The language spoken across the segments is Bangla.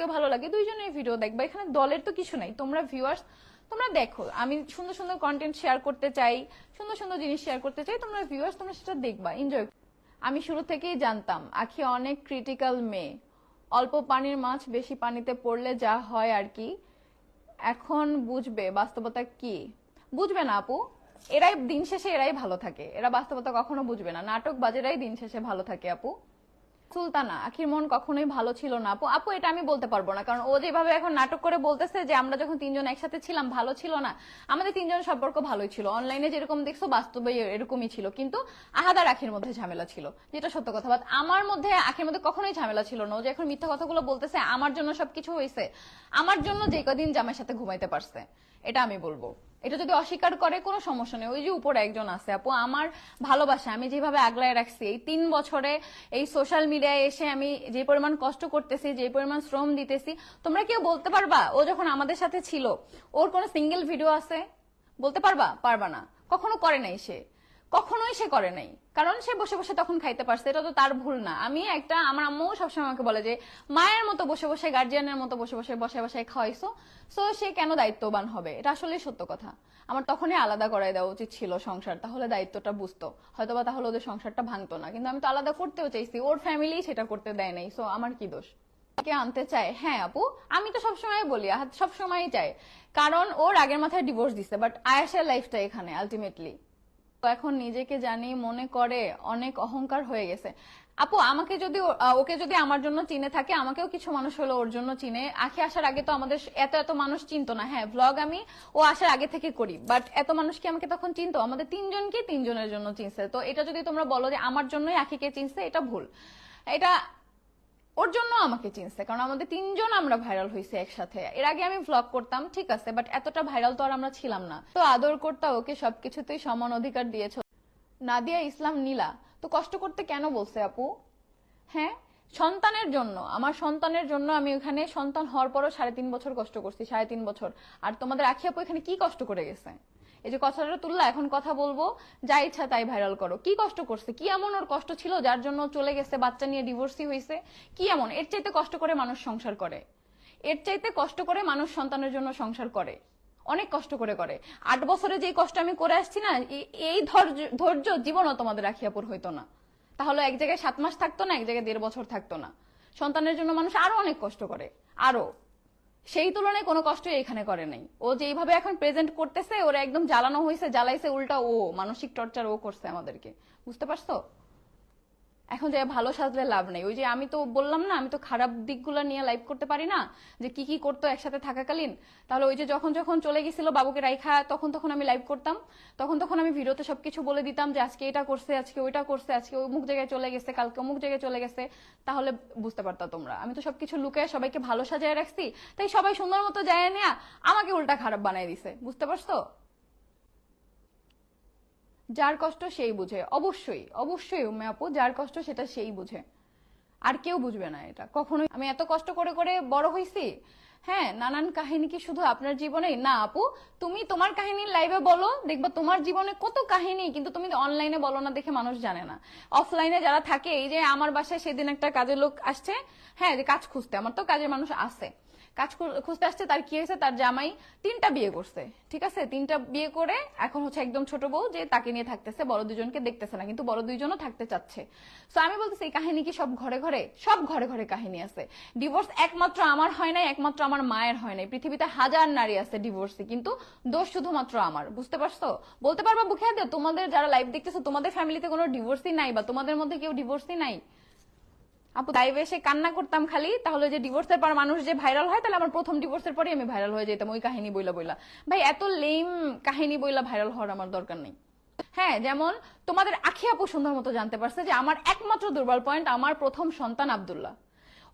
ভিউয়ার্সকে ভালো লাগে। দুইজনের ভিডিও দেখবা। এখানে দলের তো কিছু নাই। তোমরা ভিউয়ার্স তোমরা দেখো। আমি সুন্দর সুন্দর কন্টেন্ট শেয়ার করতে চাই, সুন্দর সুন্দর জিনিস শেয়ার করতে চাই। তোমরা ভিউয়ার্স তোমরা সেটা দেখবা। এনজয় আমি শুরু থেকেই জানতাম, আখি অনেক ক্রিটিক্যাল মেয়ে। অল্প পানির মাছ, বেশি পানিতে পড়লে যা হয় আর কি। এখন বুঝবে বাস্তবতা কি? বুঝবে না আপু। এরাই দিন শেষে এরাই ভালো থাকে। এরা বাস্তবতা কখনো বুঝবে না। নাটক বাজেরাই দিন শেষে ভালো থাকে আপু। সুলতানা, আখির মন কখনোই ভালো ছিল না। আপু আপু, এটা আমি বলতে পারব না, কারণ ও যেভাবে এখন নাটক করে বলতেছে যে, আমরা যখন তিনজন একসাথে ছিলাম, ভালো ছিল না। আমাদের তিনজন সম্পর্ক ভালোই ছিল। অনলাইনে যেরকম দেখছ, বাস্তবে এরকমই ছিল। কিন্তু আহাদার আখির মধ্যে ঝামেলা ছিল, যেটা সত্য কথা। বাট আমার মধ্যে, আখির মধ্যে কখনোই ঝামেলা ছিল না। ও যে এখন মিথ্যা কথাগুলো বলতেছে, আমার জন্য সবকিছু হয়েছে আমার জন্য যে কদিন জামাইয়ের সাথে ঘুমাইতে পারছে, এটা আমি বলব। এটা যদি অস্বীকার করে, কোনো সমস্যা নেই। ওই যে উপরে একজন আছে, আপু, আমার ভালোবাসা, আমি যেভাবে আগলায় রাখছি, এই তিন বছরে এই সোশ্যাল মিডিয়ায় এসে আমি যে পরিমাণ কষ্ট করতেছি, যে পরিমাণ শ্রম দিতেছি, তোমরা কেউ বলতে পারবা? ও যখন আমাদের সাথে ছিল, ওর কোনো সিঙ্গেল ভিডিও আছে? বলতে পারবা? পারবা না। কখনো করে নাই সে। কখনোই সে করে নাই। কারণ সে বসে বসে তখন খাইতে পারছে, এটা তো তার ভুল না। আমি একটা, আমার আম্মু সবসময় আমাকে বলে যে, মায়ের মতো বসে বসে গার্জিয়ানের মতো বসে বসে বসে বসে খাওয়াইছো সো সে কেন দায়িত্ববান হবে? এটা আসলে সত্য কথা। আমার তখনই আলাদা করাই দেওয়া উচিত ছিল সংসার, তাহলে দায়িত্বটা বুঝতো। হয়তোবা তাহলে ওদের সংসারটা ভাঙতো না, কিন্তু আমি তো আলাদা করতেও চাইছি, ওর ফ্যামিলি সেটা করতে দেয় নাই সো আমার কি দোষ? কে আনতে চায়? হ্যাঁ আপু, আমি তো সবসময় বলি আহাত সবসময় চাই কারণ ওর আগের মাথায় ডিভোর্স দিছে বাট আয়াসের লাইফটা এখানে আলটিমেটলি এখন নিজেকে জানি মনে করে অনেক অহংকার হয়ে গেছে। আপু, আমাকে যদি ওকে যদি আমার জন্য চিনে থাকে, আমাকেও কিছু মানুষ হলো ওর জন্য চিনে। আখি আসার আগে তো আমাদের এত এত মানুষ চিনতো না। হ্যাঁ ভ্লগ আমি ও আসার আগে থেকে করি বাট এত মানুষ কি আমাকে তখন চিনতো? আমাদের তিনজনকে তিনজনের জন্য চিনছে। তো এটা যদি তোমরা বলো যে আমার জন্যই আখিকে চিনছে, এটা ভুল। এটা ওর জন্য আমাকে চিনছে, কারণ আমাদের তিনজন আমরা ভাইরাল হয়েছে একসাথে। এর আগে আমি ভ্লগ করতাম, ঠিক আছে বাট এতটা ভাইরাল তো আর আমরা ছিলাম না। তো আদর করতা ওকে সবকিছুতেই সমান অধিকার দিয়েছ। নাদিয়া ইসলাম নীলা, তো কষ্ট করতে কেন বলছে আপু? হ্যাঁ সন্তানের জন্য। আমার সন্তানের জন্য আমি ওখানে সন্তান হওয়ার পরও সাড়ে তিন বছর কষ্ট করছি, সাড়ে তিন বছর। আর তোমাদের আখি আপু এখানে কি কষ্ট করে গেছে? এই যে কথাটা তুললা, এখন কথা বলব। যা ইচ্ছা তাই ভাইরাল করো। কি কষ্ট করছে? কি এমন ওর কষ্ট ছিল যার জন্য চলে গেছে, বাচ্চা নিয়ে ডিভোর্সি হয়েছে কি এমন? এর চাইতে কষ্ট করে মানুষ সংসার করে। এর চাইতে কষ্ট করে মানুষ সন্তানের জন্য সংসার করে। অনেক কষ্ট করে করে। আট বছরে যে কষ্ট আমি করে আসছি না এই ধৈর্য জীবনও তোমাদের রাখিয়াপুর হইতো না। তাহলে এক জায়গায় সাত মাস থাকতো না, এক জায়গায় দেড় বছর থাকতো না। সন্তানের জন্য মানুষ আরও অনেক কষ্ট করে। আরও। সেই তুলনায় কোনো কষ্টই এখানে করে নাই। ও যেইভাবে এখন প্রেজেন্ট করতেছে, ওরা একদম জ্বালানো হয়েছে জ্বালাইছে উল্টা ও, মানসিক টর্চার ও করছে আমাদেরকে। বুঝতে পারছ? এখন যে ভালো সাজলে লাভ নেই। ওই যে আমি তো বললাম না, আমি তো খারাপ দিকগুলো নিয়ে লাইভ করতে পারি না, যে কি কি করতো একসাথে থাকাকালীন। তাহলে ওই যে যখন যখন চলে গেছিল বাবুকে রাইখা, তখন তখন আমি লাইভ করতাম। তখন তখন আমি ভিডিওতে সবকিছু বলে দিতাম যে আজকে এটা করছে, আজকে ওইটা করছে, আজকে অমুক জায়গায় চলে গেছে, কালকে অমুক জায়গায় চলে গেছে। তাহলে বুঝতে পারতা তোমরা। আমি তো সবকিছু লুকে সবাইকে ভালো সাজায় রাখছি, তাই সবাই সুন্দর মতো যায় নেয়া আমাকে উল্টা খারাপ বানাই দিছে। বুঝতে পারছ? যার কষ্ট সেই বুঝে। অবশ্যই অবশ্যই উম্মে আপু, যার কষ্ট সেটা সেই বুঝে। আর কেউ বুঝবে না এটা। কখনোই আমি এত কষ্ট করে করে বড় হইছি হ্যাঁ নানান কাহিনী কি শুধু আপনার জীবনেই? না, আপু, তুমি তোমার কাহিনী লাইভে বলো, দেখবা তোমার জীবনে কত কাহিনী, কিন্তু তুমি অনলাইনে বলো না দেখে মানুষ জানে না। অফলাইনে যারা থাকে, এই যে আমার বাসায় সেদিন একটা কাজের লোক আসছে হ্যাঁ যে কাজ খুঁজতে, আমার তো কাজের মানুষ আছে। কাজ খুঁজতে আসছে, তার কি হয়েছে? তার জামাই তিনটা বিয়ে করছে, ঠিক আছে? তিনটা বিয়ে করে এখন হচ্ছে একদম ছোট বউ, যে তাকে নিয়ে থাকতেছে, বড় দুজনকে দেখতেছে না, কিন্তু বড় দুইজনও থাকতে চাচ্ছে। তো আমি বলতেছি, এই কাহিনী কি সব ঘরে ঘরে? সব ঘরে ঘরে কাহিনী আছে। ডিভোর্স একমাত্র আমার হয় নাই, একমাত্র আমার মায়ের হয় নাই। পৃথিবীতে হাজার নারী আছে ডিভোর্সি কিন্তু দোষ শুধুমাত্র আমার। বুঝতে পারছ? বলতে পারবা বুকে দিয়ে, তোমাদের যারা লাইভ দেখতেছো তোমাদের ফ্যামিলিতে কোনো ডিভোর্সই নাই বা তোমাদের মধ্যে কেউ ডিভোর্সই নাই? আপু লাইভে এসে কান্না করতাম খালি তাহলে যে ডিভোর্সের পর মানুষ যে ভাইরাল হয় তাহলে আমার প্রথম ডিভোর্সের পরে আমি ভাইরাল হয়ে যেতাম ওই কাহিনী বইলা বইলা। ভাই এত লেম কাহিনী বইলা ভাইরাল হওয়ার আমার দরকার নেই। হ্যাঁ যেমন তোমাদের আখি আপু সুন্দর মতো জানতে পারছে যে আমার একমাত্র দুর্বল পয়েন্ট আমার প্রথম সন্তান আব্দুল্লাহ।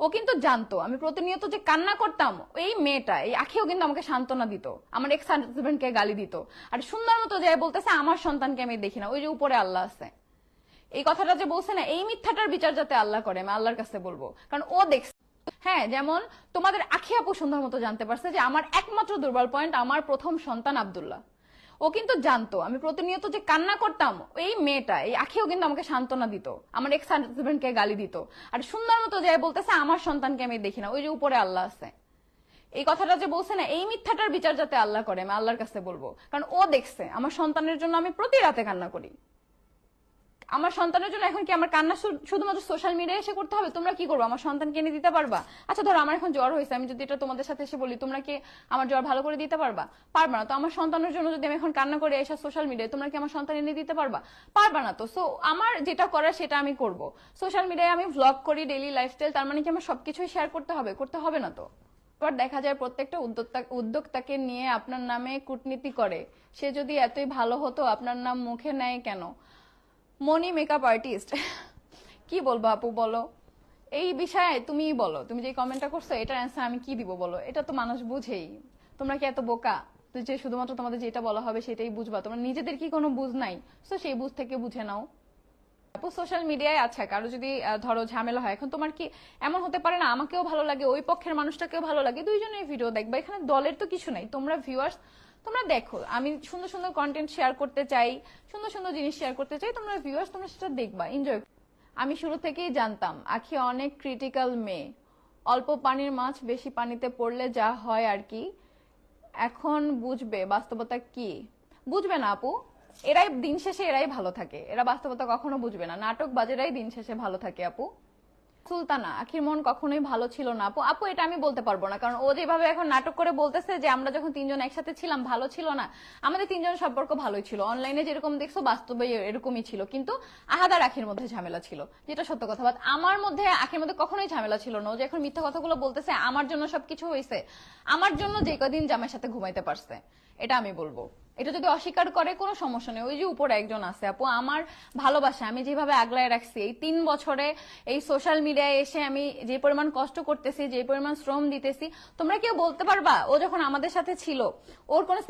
ও কিন্তু জানতো। আমি প্রতিনিয়ত যে কান্না করতাম, এই মেয়েটা, এই আখিও কিন্তু আমাকে সান্ত্বনা দিত। আমার এক্স হাজবেন্ডকে গালি দিত। আর সুন্দর মতো যে বলতেছে, আমার সন্তানকে আমি দেখি না। ওই যে উপরে আল্লাহ আছে। এই কথাটা যে বলছে না, এই মিথ্যাটার বিচার যাতে আল্লাহ করে, আমি আল্লাহর কাছে বলব। কারণ ও দেখছে হ্যাঁ যেমন তোমাদের আখি আপু সুন্দর মতো জানতে পারছে যে আমার একমাত্র দুর্বল পয়েন্ট আমার প্রথম সন্তান আব্দুল্লাহ। ও কিন্তু জানতো। আমি প্রতিনিয়ত যে কান্না করতাম, এই মেয়েটা, এই আখিও কিন্তু আমাকে সান্ত্বনা দিত। আমার এক্স হাজবেন্ডকে গালি দিত। আর সুন্দর মতো যায় বলতেছে, আমার সন্তানকে আমি দেখি না। ওই যে উপরে আল্লাহ আছে। এই কথাটা যে বলছে না, এই মিথ্যাটার বিচার যাতে আল্লাহ করে, আমি আল্লাহর কাছে বলব। কারণ ও দেখছে, আমার সন্তানের জন্য আমি প্রতি রাতে কান্না করি। আমার সন্তানের জন্য এখন কি আমার কান্না শুধুমাত্র সোশ্যাল মিডিয়ায় এসে করতে হবে? তোমরা কি করব? আমার সন্তানকে এনে দিতে পারবা? আচ্ছা ধরো আমার এখন জ্বর হয়েছে, আমি যদি এটা তোমাদের সাথে এসে বলি, তোমরা কি আমার জ্বর ভালো করে দিতে পারবা? পারবা না। তো আমার সন্তানের জন্য যদি আমি এখন কান্না করে এসে সোশ্যাল মিডিয়ায় তোমরা কি আমার সন্তান এনে দিতে পারবা? পারবা না তো। সো আমার যেটা করার সেটা আমি করব। সোশ্যাল মিডিয়ায় আমি ভ্লগ করি ডেইলি লাইফস্টাইল তার মানে কি আমার সবকিছুই শেয়ার করতে হবে? করতে হবে না তো? এবার দেখা যায় প্রত্যেকটা উদ্যোক্তা উদ্যোক্তাকে নিয়ে আপনার নামে কূটনীতি করে। সে যদি এতই ভালো হতো, আপনার নাম মুখে নেয় কেন? মনি মেকআপ আর্টিস্ট কি বলব আপু, বলো? এই বিষয়ে তুমিই বলো। তুমি যে কমেন্টটা করছ, এটার অ্যান্সার আমি কি দিব বলো? এটা তো মানুষ বুঝেই। তোমরা কি এত বোকা? যে শুধুমাত্র তোমাদের যেটা বলা হবে সেটাই বুঝবা। তোমরা নিজেদের কি কোনো বুঝ নাই? তো সেই বুঝ থেকে বুঝে নাও। আপু সোশ্যাল মিডিয়ায় আচ্ছা কারও যদি ধরো ঝামেলা হয়, এখন তোমার কি এমন হতে পারে না? আমাকেও ভালো লাগে, ওই পক্ষের মানুষটাকেও ভালো লাগে। দুইজনের ভিডিও দেখবা। এখানে দলের তো কিছু নাই। তোমরা ভিউয়ার্স তোমরা দেখো, আমি সুন্দর সুন্দর কন্টেন্ট শেয়ার করতে চাই, সুন্দর সুন্দর জিনিস শেয়ার করতে চাই, তোমরা ভিউয়ার্স তোমরা সেটা দেখবা এনজয় আমি শুরু থেকেই জানতাম, আখি অনেক ক্রিটিক্যাল মেয়ে। অল্প পানির মাছ, বেশি পানিতে পড়লে যা হয় আর কি। এখন বুঝবে বাস্তবতা কি? বুঝবে না আপু। এরাই দিন শেষে এরাই ভালো থাকে। এরা বাস্তবতা কখনো বুঝবে না। নাটক বাজেরাই দিন শেষে ভালো থাকে আপু। সুলতানা, আখির মন কখনোই ভালো ছিল না। আপু আপু, এটা আমি বলতে পারব না, কারণ ও যেভাবে এখন নাটক করে বলতেছে যে, আমরা যখন তিনজন একসাথে ছিলাম, ভালো ছিল না। আমাদের তিনজন সম্পর্ক ভালোই ছিল। অনলাইনে যেরকম দেখছ, বাস্তবে এরকমই ছিল। কিন্তু আহাদার আখির মধ্যে ঝামেলা ছিল, যেটা সত্য কথা। বাট আমার মধ্যে, আখির মধ্যে কখনোই ঝামেলা ছিল না। ও যে এখন মিথ্যা কথাগুলো বলতেছে, আমার জন্য সবকিছু হয়েছে আমার জন্য যে কদিন জামাইয়ের সাথে ঘুমাইতে পারছে, এটা আমি বলব। এটা যদি অস্বীকার করে, কোনো সমস্যা নেই। ওই যে উপরে একজন আছে, আপু, আমার ভালোবাসা, আমি যেভাবে আগলায় রাখছি, এই তিন বছরে এই সোশ্যাল মিডিয়ায় এসে আমি যে পরিমাণ কষ্ট করতেছি, যে পরিমাণ শ্রম দিতেছি, তোমরা কেউ বলতে পারবা? ও যখন আমাদের সাথে ছিল, ওর কোনো